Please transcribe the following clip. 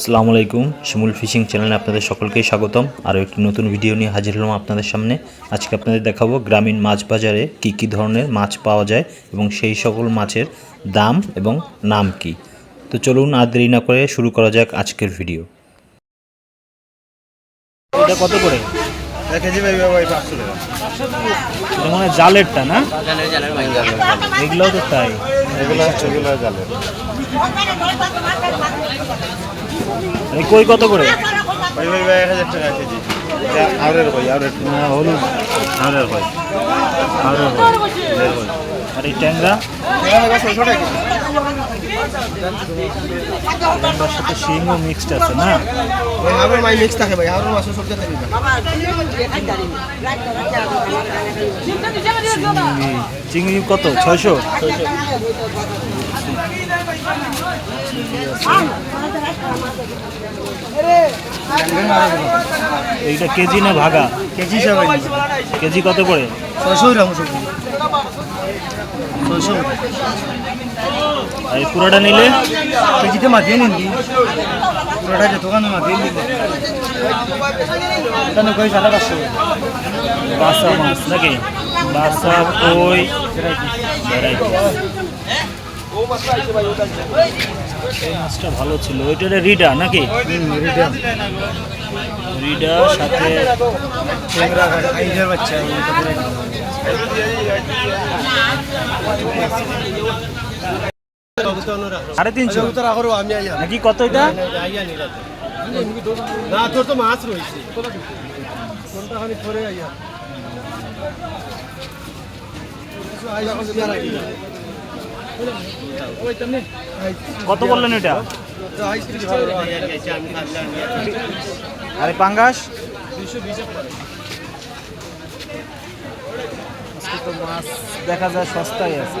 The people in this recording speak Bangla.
আসসালামু আলাইকুম শিমুল ফিশিং চ্যানেলে আপনাদের সকলকেই স্বাগতম। আরও একটি নতুন ভিডিও নিয়ে হাজির হলাম আপনাদের সামনে। আজকে আপনাদের দেখাবো গ্রামীণ মাছ বাজারে কী কী ধরনের মাছ পাওয়া যায় এবং সেই সকল মাছের দাম এবং নাম কি। তো চলুন আর দেরি না করে শুরু করা যাক আজকের ভিডিও। এটা কত করে? এক কেজি ভাই ভাই পাঁচশো টাকা। এটা মানে জালেরটা না? এগুলোও তো তাই। এগুলো এগুলো জালের। এই কই কত করে? ভাই ভাই ভাই এক হাজার টাকা কেজি। আউরের ভাই আউরের হলুদ। আউরের ভাই আরও আর এই ট্যাংরা? ছয়শো টাকা ট্যাংরার সাথে শিংও মিক্সড আছে না? ভাই হাওড়ের মাই মিক্স থাকে ভাই হাওড়ের মাছের সব চিংড়ি চিংড়ি কত? ছয়শো। এইটা কেজি না ভাগা? কেজি হিসাবে কেজি কত করে? ছয়শো গ্রাম ছয়শো। এই পুরোটা নিলে? কেজিতে মাখিয়ে নিন পুরোটা যে দোকানে মাখিয়ে নিন। এখানে কই সাড়ে পাঁচশো বাসা মাছ নাকি? বাসা কই ভ্যারাইটি। এই মাছটা ভালো ছিল। ওইটা রিডা নাকি? রিডা সাথে আইজের বাচ্চা সাড়ে তিনশো। নাকি কত এটা? না তোর তো মাছ রয়েছে। পরে আইয়া। কত বললেন এটা? আরে পাঙ্গাস। দেখা যায় সস্তায় আছে।